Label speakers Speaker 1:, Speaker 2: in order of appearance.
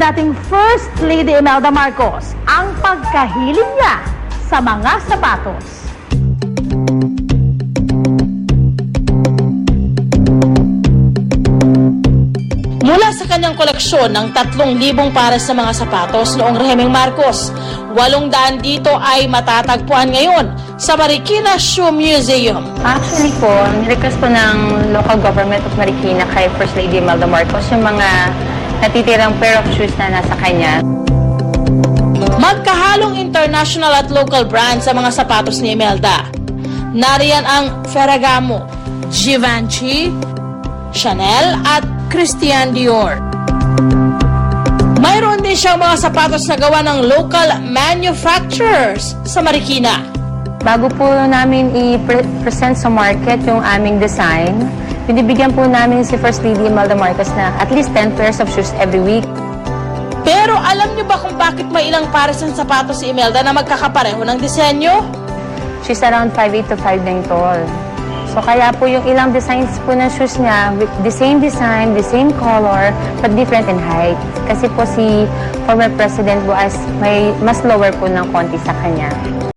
Speaker 1: dating First Lady Imelda Marcos ang pagkahiling niya sa mga sapatos.
Speaker 2: Mula sa kanyang koleksyon ng 3,000 pares sa mga sapatos noong rehimeng Marcos, 800 dito ay matatagpuan ngayon sa Marikina Shoe Museum.
Speaker 3: Actually po, request po ng local government of Marikina kay First Lady Imelda Marcos yung mga natitirang pair of shoes na nasa kanya.
Speaker 2: Magkahalong international at local brand sa mga sapatos ni Imelda. Nariyan ang Ferragamo, Givenchy, Chanel at Christian Dior. Mayroon din siyang mga sapatos na gawa ng local manufacturers sa Marikina.
Speaker 3: Bago po namin i-present sa market yung aming design, binibigyan po namin si First Lady Imelda Marcos na at least 10 pairs of shoes every week.
Speaker 2: Pero alam niyo ba kung bakit may ilang pares ng sapatos si Imelda na magkakapareho ng disenyo?
Speaker 3: She's around 5'8 to 5'9 tall. So kaya po yung ilang designs po ng shoes niya with the same design, the same color, but different in height. Kasi po si former President Boas may mas lower po ng konti sa kanya.